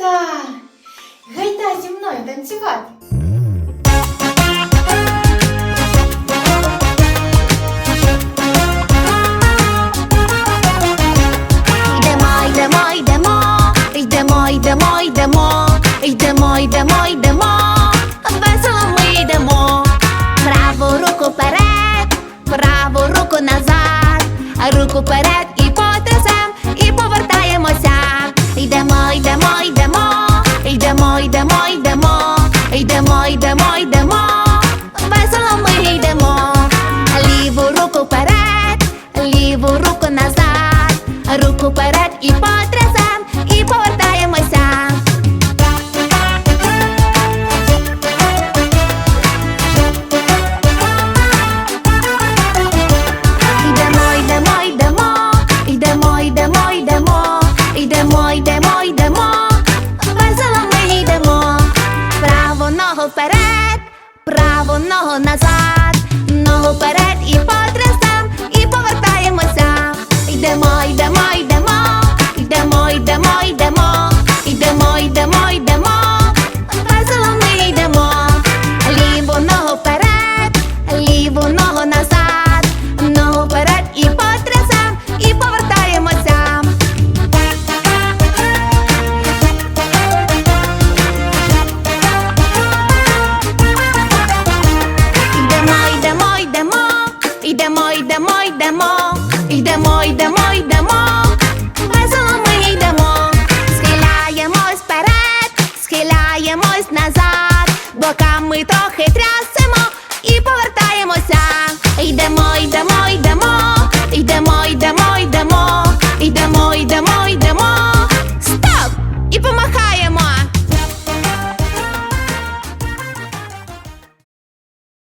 малята! Гайда зі мною танцювати! Йдемо, йдемо, йдемо, йдемо, йдемо, йдемо, йдемо, йдемо, йдемо, весело йдемо, праву руку вперед, праву руку назад, руку вперед руку вперед і потрясем, йдемо, йдемо, йдемо, весело ми йдемо, схиляємось вперед, схиляємось назад, боками трохи трясемо і повертаємося. Йдемо, йдемо, йдемо, йдемо, йдемо, йдемо, йдемо, йдемо, йдемо. Стоп! І помахаємо.